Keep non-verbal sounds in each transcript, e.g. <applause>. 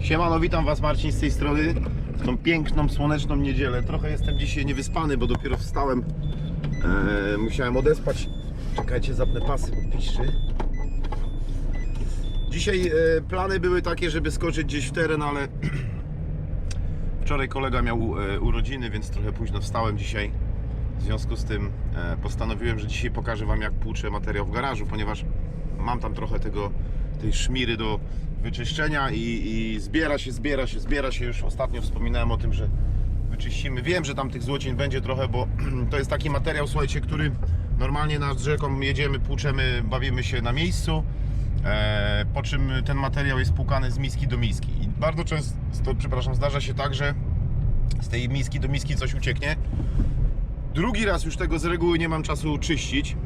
Siemano, witam Was Marcin z tej strony w tą piękną, słoneczną niedzielę. Trochę jestem dzisiaj niewyspany, bo dopiero wstałem. Eee, musiałem odespać. Czekajcie, zapnę pasy, bo piszczy. Dzisiaj e, plany były takie, żeby skoczyć gdzieś w teren, ale <clears throat> wczoraj kolega miał e, urodziny, więc trochę późno wstałem dzisiaj. W związku z tym e, postanowiłem, że dzisiaj pokażę Wam jak płuczę materiał w garażu, ponieważ mam tam trochę tego, tej szmiry do wyczyszczenia i, i zbiera się, zbiera się, zbiera się. Już ostatnio wspominałem o tym, że wyczyścimy. Wiem, że tam tych złocin będzie trochę, bo <clears throat> to jest taki materiał, słuchajcie, który normalnie nad rzeką jedziemy, płuczemy, bawimy się na miejscu. E, po czym ten materiał jest płukany z miski do miski. I bardzo często, przepraszam, zdarza się tak, że z tej miski do miski coś ucieknie. Drugi raz już tego z reguły nie mam czasu czyścić,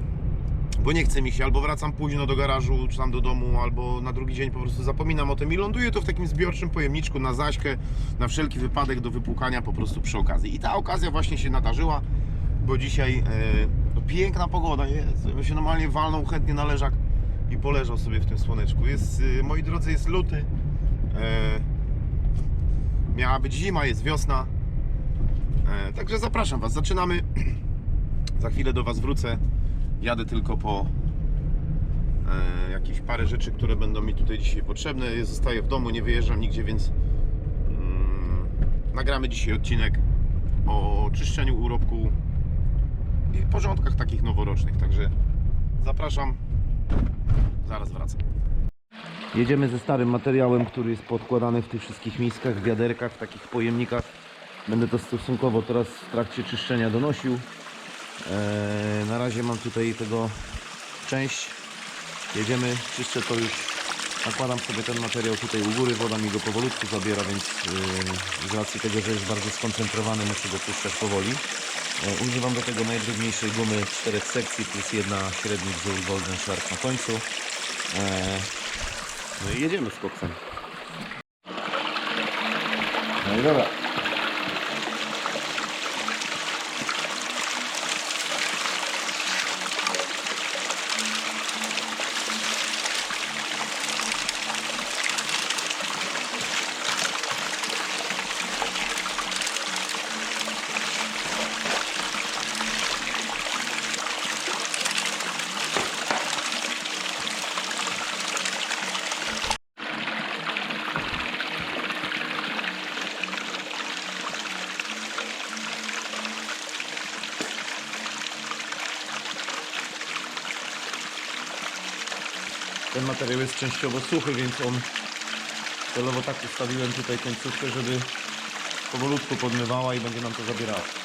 bo nie chce mi się, albo wracam późno do garażu, czy tam do domu, albo na drugi dzień po prostu zapominam o tym i ląduje to w takim zbiorczym pojemniczku na zaśkę, na wszelki wypadek do wypłukania po prostu przy okazji. I ta okazja właśnie się nadarzyła, bo dzisiaj e, no, piękna pogoda jest, bym się normalnie walnął chętnie na leżak i poleżał sobie w tym słoneczku. Jest, e, moi drodzy, jest luty, e, miała być zima, jest wiosna, e, także zapraszam Was, zaczynamy, <clears throat> za chwilę do Was wrócę. Jadę tylko po e, jakieś parę rzeczy, które będą mi tutaj dzisiaj potrzebne. Zostaję w domu, nie wyjeżdżam nigdzie, więc mm, nagramy dzisiaj odcinek o czyszczeniu urobku i porządkach takich noworocznych. Także zapraszam. Zaraz wracam. Jedziemy ze starym materiałem, który jest podkładany w tych wszystkich miskach, wiaderkach, w takich pojemnikach. Będę to stosunkowo teraz w trakcie czyszczenia donosił. Eee, na razie mam tutaj tego część. Jedziemy, czyszczę to już. Nakładam sobie ten materiał tutaj u góry, woda mi go powolutku zabiera, więc yy, z racji tego, że jest bardzo skoncentrowany, muszę go puszczać powoli. E, używam do tego najdrobniejszej gumy czterech sekcji plus jedna średni wzór Golden Shark na końcu. No i jedziemy z koksem. No i dobra. Materiał jest częściowo suchy, więc on celowo tak ustawiłem tutaj końcówkę, żeby powolutku podmywała i będzie nam to zabierało.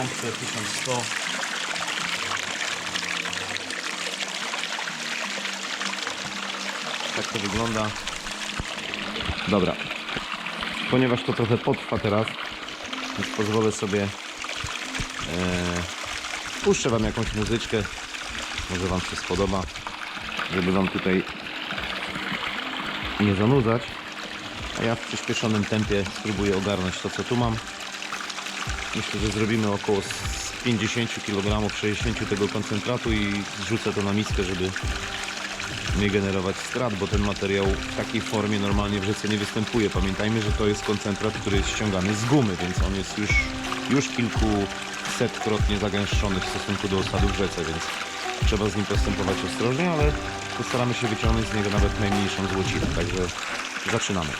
Pompce 1100. Tak to wygląda. Dobra. Ponieważ to trochę potrwa teraz, więc pozwolę sobie e, puszczę Wam jakąś muzyczkę. Może Wam się spodoba, żeby Wam tutaj nie zanudzać. A ja w przyspieszonym tempie spróbuję ogarnąć to, co tu mam. Myślę, że zrobimy około z 50 kg, 60 tego koncentratu i zrzucę to na miskę, żeby nie generować strat, bo ten materiał w takiej formie normalnie w rzece nie występuje. Pamiętajmy, że to jest koncentrat, który jest ściągany z gumy, więc on jest już, już kilkusetkrotnie zagęszczony w stosunku do osadu w rzece, więc trzeba z nim postępować ostrożnie, ale postaramy się wyciągnąć z niego nawet najmniejszą złocinę, także zaczynamy.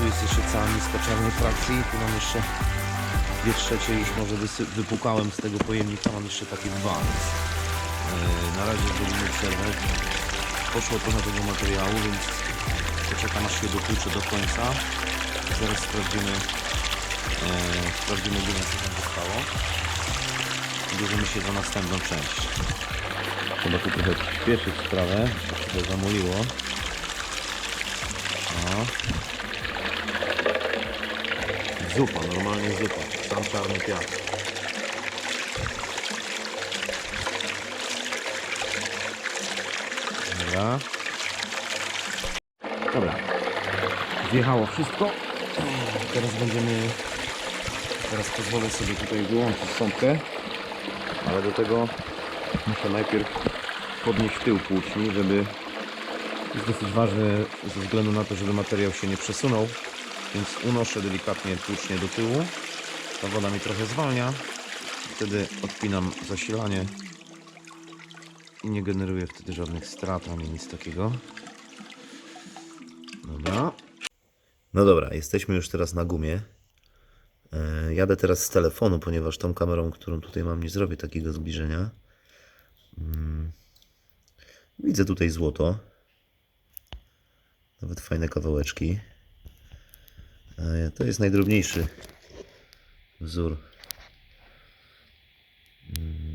Tu jest jeszcze cała miska czarnej frakcji. Tu mam jeszcze dwie trzecie już może wypłukałem z tego pojemnika. Mam jeszcze takie dwa. Więc, na razie zrobimy przerwę. Poszło trochę tego materiału, więc poczekam aż się dotłucze do końca. Zaraz sprawdzimy, yy, sprawdzimy ile co tam zostało. Bierzemy się za następną część. Trzeba tu trochę śpieszyć sprawę, bo się to zamuliło. Zupa, normalnie zupa. Sam czarny piach. Dobra. Dobra. Wjechało wszystko. Teraz będziemy... Teraz pozwolę sobie tutaj wyłączyć pompkę. Ale do tego muszę najpierw podnieść tył płuczni, żeby... Jest dosyć ważne ze względu na to, żeby materiał się nie przesunął. Więc unoszę delikatnie tłucznie do tyłu. Ta woda mi trochę zwalnia. Wtedy odpinam zasilanie i nie generuję wtedy żadnych strat ani nic takiego. Dobra. No dobra, jesteśmy już teraz na gumie. E, Jadę teraz z telefonu, ponieważ tą kamerą, którą tutaj mam, nie zrobię takiego zbliżenia. Mm. Widzę tutaj złoto. Nawet fajne kawałeczki. E, To jest najdrobniejszy wzór. Mm,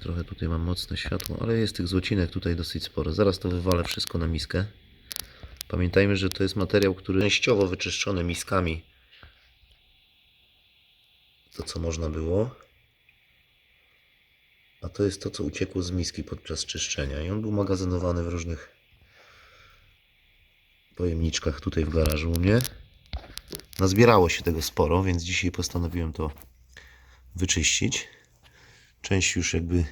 Trochę tutaj mam mocne światło, ale jest tych złocinek tutaj dosyć sporo. Zaraz to wywalę wszystko na miskę. Pamiętajmy, że to jest materiał, który częściowo wyczyszczony miskami. To, co można było. A to jest to, co uciekło z miski podczas czyszczenia. I on był magazynowany w różnych pojemniczkach tutaj w garażu u mnie. Nazbierało się tego sporo, więc dzisiaj postanowiłem to wyczyścić. Część już jakby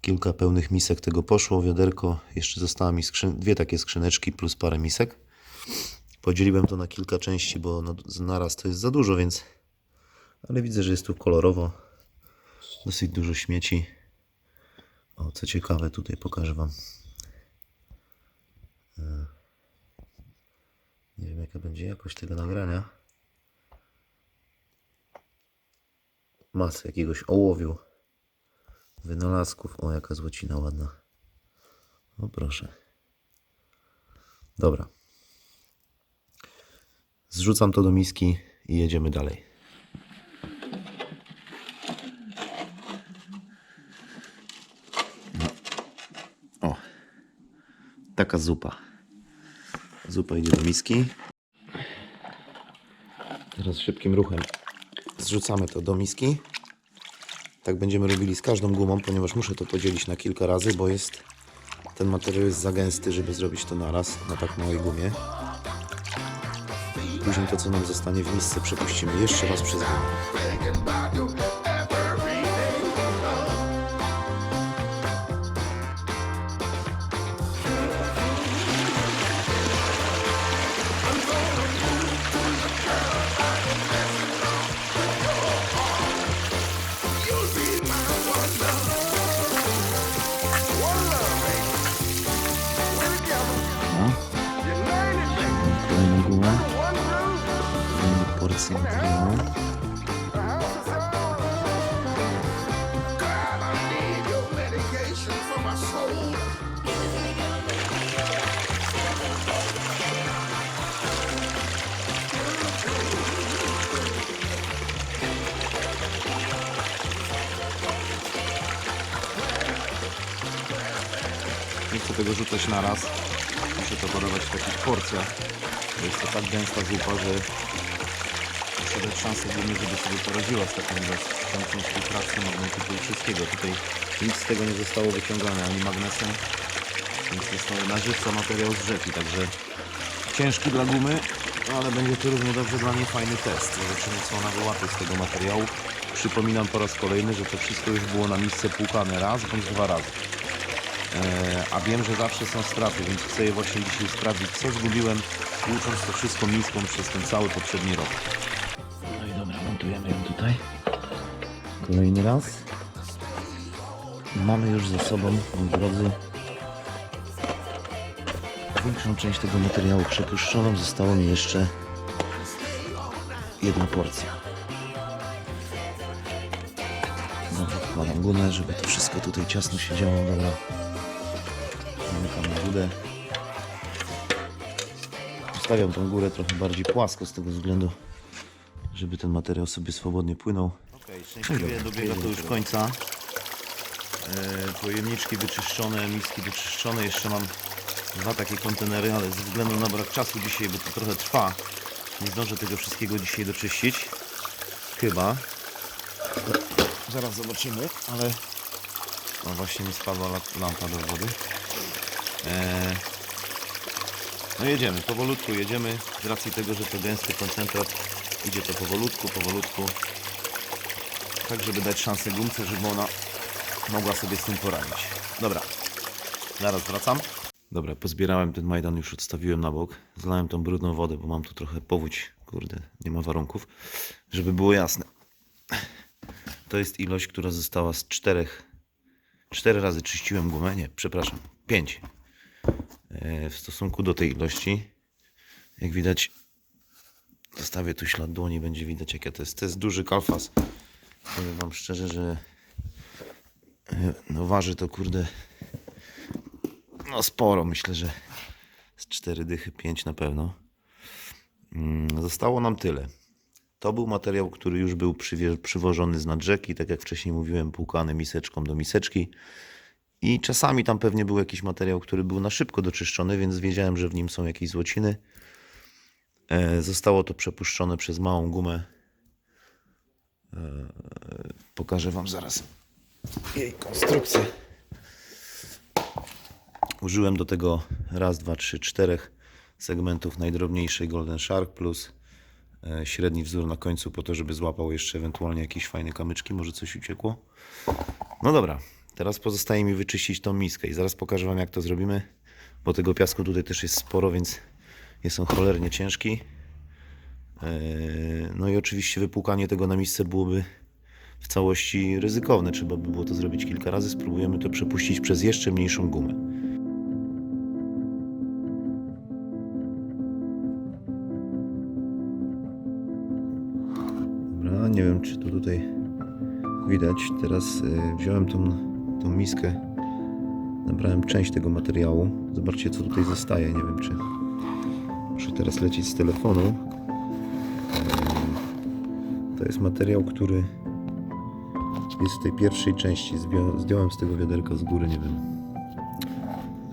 kilka pełnych misek tego poszło, wiaderko, jeszcze została mi skrzyn- dwie takie skrzyneczki plus parę misek. Podzieliłem to na kilka części, bo na, naraz to jest za dużo, więc ale widzę, że jest tu kolorowo. Dosyć dużo śmieci. O, co ciekawe, tutaj pokażę Wam. Nie wiem, jaka będzie jakość tego nagrania. Masę jakiegoś ołowiu. Wynalazków. O, jaka złocina ładna. O, proszę. Dobra. Zrzucam to do miski i jedziemy dalej. O, taka zupa. Zupa idzie do miski. Teraz szybkim ruchem zrzucamy to do miski. Tak będziemy robili z każdą gumą, ponieważ muszę to podzielić na kilka razy, bo jest ten materiał jest za gęsty, żeby zrobić to naraz na tak małej gumie. Później to, co nam zostanie w misce, przepuścimy jeszcze raz przez gumę. Nie chcę tego rzucać na raz. Muszę to podawać w takich porcjach. Jest to tak gęsta zupa, że dać szansę głównie, żeby sobie poradziła z taką ilością filtracji magnetyku i wszystkiego. Tutaj nic z tego nie zostało wyciągane, ani magnesem, więc to na żywca materiał z rzeki, także ciężki dla gumy, no ale będzie to równie dobrze dla niej fajny test. Zobaczymy co ona wyłapie z tego materiału. Przypominam po raz kolejny, że to wszystko już było na miejsce płukane raz bądź dwa razy. E, a wiem, że zawsze są straty, więc chcę je właśnie dzisiaj sprawdzić, co zgubiłem, tłucząc to wszystko miską przez ten cały poprzedni rok. Kolejny raz. Mamy już ze sobą, moi drodzy, Większą część tego materiału przepuszczoną. Zostało mi jeszcze jedna porcja. Dobra, wkładam gumę, żeby to wszystko tutaj ciasno się działo. Dobra. Zamykam górę. Ustawiam tą górę trochę bardziej płasko z tego względu, żeby ten materiał sobie swobodnie płynął. Okej, szczęśliwie dobiega to już końca. E, pojemniczki wyczyszczone, miski wyczyszczone. Jeszcze mam dwa takie kontenery, ale ze względu na brak czasu dzisiaj, bo to trochę trwa, nie zdążę tego wszystkiego dzisiaj doczyścić. Chyba. Zaraz zobaczymy, ale no właśnie mi spadła lampa do wody. E, no jedziemy, powolutku jedziemy. Z racji tego, że to gęsty koncentrat, idzie to powolutku, powolutku. Tak, żeby dać szansę gumce, żeby ona mogła sobie z tym poradzić. Dobra, zaraz wracam. Dobra, pozbierałem ten majdan, już odstawiłem na bok. Zlałem tą brudną wodę, bo mam tu trochę powódź. Kurde, nie ma warunków. Żeby było jasne. To jest ilość, która została z czterech. Cztery razy czyściłem gumę. Nie, przepraszam, pięć. E, W stosunku do tej ilości, jak widać, zostawię tu ślad dłoni, będzie widać, jakie to jest. To jest duży kalfas. Powiem Wam szczerze, że e, no waży to kurde no sporo, myślę, że z cztery dychy, pięć na pewno. Mm, Zostało nam tyle. To był materiał, który już był przywożony z nad rzeki, tak jak wcześniej mówiłem, płukany miseczką do miseczki. I czasami tam pewnie był jakiś materiał, który był na szybko doczyszczony, więc wiedziałem, że w nim są jakieś złociny. E, Zostało to przepuszczone przez małą gumę. E, Pokażę Wam zaraz jej konstrukcję. Użyłem do tego raz, dwa, trzy, czterech segmentów najdrobniejszej Golden Shark plus e, średni wzór na końcu po to, żeby złapał jeszcze ewentualnie jakieś fajne kamyczki, może coś uciekło. No dobra, teraz pozostaje mi wyczyścić tą miskę i zaraz pokażę Wam jak to zrobimy, bo tego piasku tutaj też jest sporo, więc jest on cholernie ciężki. E, No i oczywiście wypłukanie tego na misce byłoby w całości ryzykowne. Trzeba by było to zrobić kilka razy. Spróbujemy to przepuścić przez jeszcze mniejszą gumę. Dobra, nie wiem czy to tutaj widać. Teraz y, wziąłem tą, tą miskę, nabrałem część tego materiału. Zobaczcie co tutaj zostaje. Nie wiem czy muszę teraz lecieć z telefonu. To jest materiał, który jest w tej pierwszej części. Zdjąłem, z tego wiaderka z góry, nie wiem.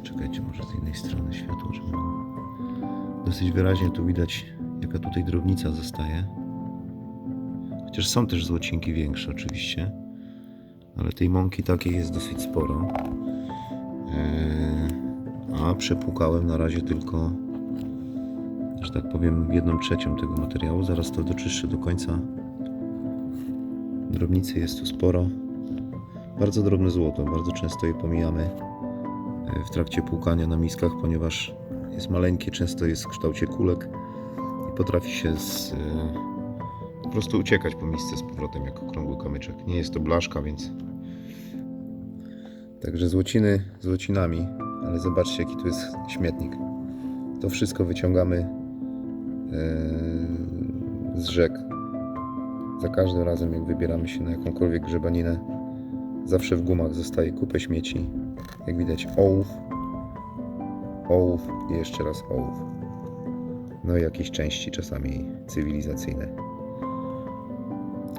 Czekajcie, może z innej strony światło, żeby. Dosyć wyraźnie tu widać, jaka tutaj drobnica zostaje. Chociaż są też złocinki większe oczywiście. Ale tej mąki takiej jest dosyć sporo. Eee, a przepłukałem na razie tylko, że tak powiem, jedną trzecią tego materiału. Zaraz to doczyszczę do końca. Drobnicy jest tu sporo. Bardzo drobne złoto. Bardzo często je pomijamy e, w trakcie płukania na miskach, ponieważ jest maleńkie, często jest w kształcie kulek i potrafi się z, e, po prostu uciekać po misce z powrotem jako okrągły kamyczek. Nie jest to blaszka, więc... Także złociny złocinami, ale zobaczcie jaki tu jest śmietnik. To wszystko wyciągamy e, z rzek. Za każdym razem jak wybieramy się na jakąkolwiek grzebaninę, zawsze w gumach zostaje kupę śmieci. Jak widać ołów, ołów i jeszcze raz ołów. No i jakieś części czasami cywilizacyjne.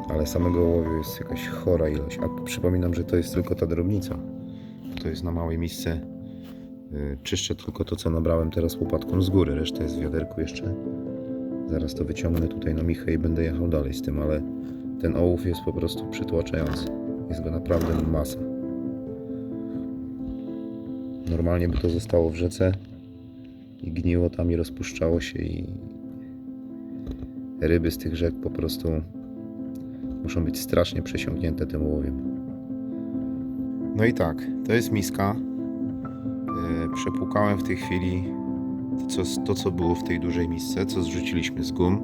Ale samego ołowiu jest jakaś chora ilość. A przypominam, że to jest tylko ta drobnica. To jest na małej misce. Yy, Czyszczę tylko to, co nabrałem teraz łopatką z góry. Reszta jest w wiaderku jeszcze. Zaraz to wyciągnę tutaj na michę i będę jechał dalej z tym, ale ten ołów jest po prostu przytłaczający. Jest go naprawdę masa. Normalnie by to zostało w rzece i gniło tam i rozpuszczało się i ryby z tych rzek po prostu muszą być strasznie przesiąknięte tym ołowiem. No i tak, to jest miska. Yy, Przepłukałem w tej chwili co, to, co było w tej dużej misce, co zrzuciliśmy z gum,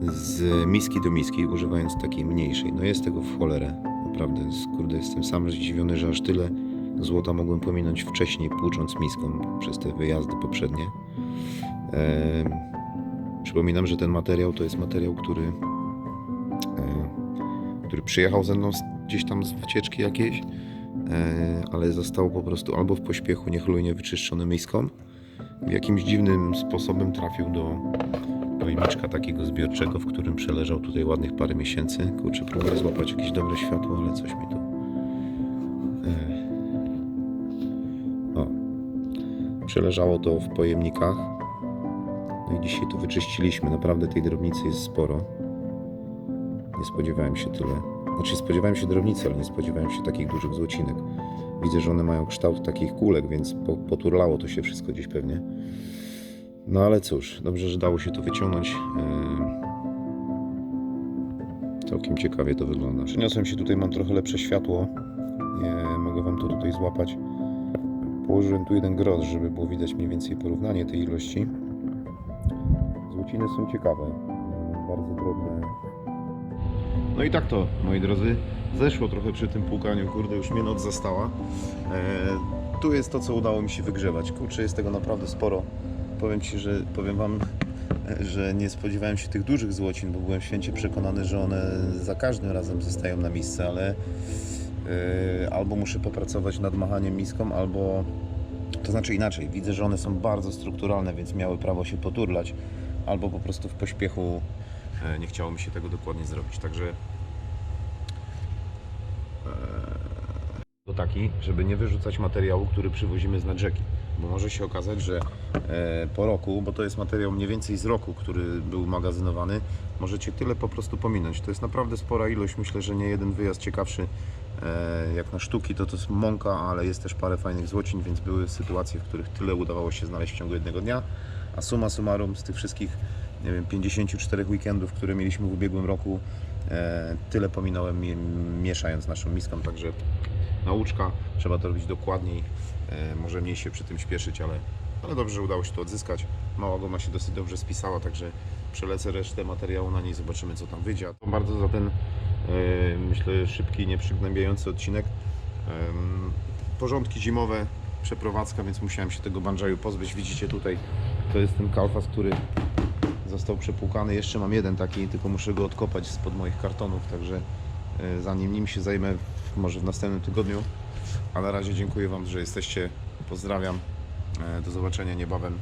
z miski do miski, używając takiej mniejszej. No jest tego w cholerę. Naprawdę, kurde, jestem sam zdziwiony, że aż tyle złota mogłem pominąć wcześniej, płucząc miską przez te wyjazdy poprzednie. Przypominam, że ten materiał to jest materiał, który, e, który przyjechał ze mną gdzieś tam z wycieczki jakiejś, e, ale został po prostu albo w pośpiechu niechlujnie wyczyszczony miską, jakimś dziwnym sposobem trafił do pojemniczka takiego zbiorczego, w którym przeleżał tutaj ładnych parę miesięcy. Kurczę, próbuję złapać jakieś dobre światło, ale coś mi tu... E, o. Przeleżało to w pojemnikach. No i dzisiaj to wyczyściliśmy. Naprawdę tej drobnicy jest sporo. Nie spodziewałem się tyle. Znaczy spodziewałem się drobnicy, ale nie spodziewałem się takich dużych złocinek. Widzę, że one mają kształt takich kulek, więc po, poturlało to się wszystko gdzieś pewnie. No ale cóż, dobrze, że dało się to wyciągnąć. Eee, Całkiem ciekawie to wygląda. Przeniosłem się tutaj, mam trochę lepsze światło. Nie mogę Wam to tutaj złapać. Położyłem tu jeden grosz, żeby było widać mniej więcej porównanie tej ilości. Złociny są ciekawe, bardzo drobne. No i tak to, moi drodzy, zeszło trochę przy tym płukaniu, kurde, już mnie noc zastała. E, tu jest to, co udało mi się wygrzewać. Kurczę, jest tego naprawdę sporo. Powiem Ci, że powiem Wam, że nie spodziewałem się tych dużych złocin, bo byłem święcie przekonany, że one za każdym razem zostają na miejsce, ale e, albo muszę popracować nad machaniem miską, albo to znaczy inaczej, widzę, że one są bardzo strukturalne, więc miały prawo się poturlać, albo po prostu w pośpiechu nie chciało mi się tego dokładnie zrobić. Także to taki, żeby nie wyrzucać materiału, który przywozimy z nadrzeki. Bo może się okazać, że e, po roku, bo to jest materiał mniej więcej z roku, który był magazynowany, możecie tyle po prostu pominąć. To jest naprawdę spora ilość. Myślę, że nie jeden wyjazd ciekawszy e, jak na sztuki, to to jest mąka, ale jest też parę fajnych złocin, więc były sytuacje, w których tyle udawało się znaleźć w ciągu jednego dnia. A suma summarum z tych wszystkich, nie wiem, 54 weekendów, które mieliśmy w ubiegłym roku, e, tyle pominąłem mi- mieszając naszą miską, także nauczka, trzeba to robić dokładniej, e, może mniej się przy tym śpieszyć, ale, ale dobrze, że udało się to odzyskać. Mała goma się dosyć dobrze spisała, także przelecę resztę materiału na niej, zobaczymy co tam wyjdzie. To Bardzo za ten, e, myślę, szybki, nieprzygnębiający odcinek. Porządki zimowe, przeprowadzka, więc musiałem się tego banджaju pozbyć. Widzicie tutaj, to jest ten kalfas, który został przepłukany. Jeszcze mam jeden taki, tylko muszę go odkopać spod moich kartonów, także e, zanim nim się zajmę, może w następnym tygodniu. A na razie dziękuję Wam, że jesteście. Pozdrawiam. E, Do zobaczenia niebawem.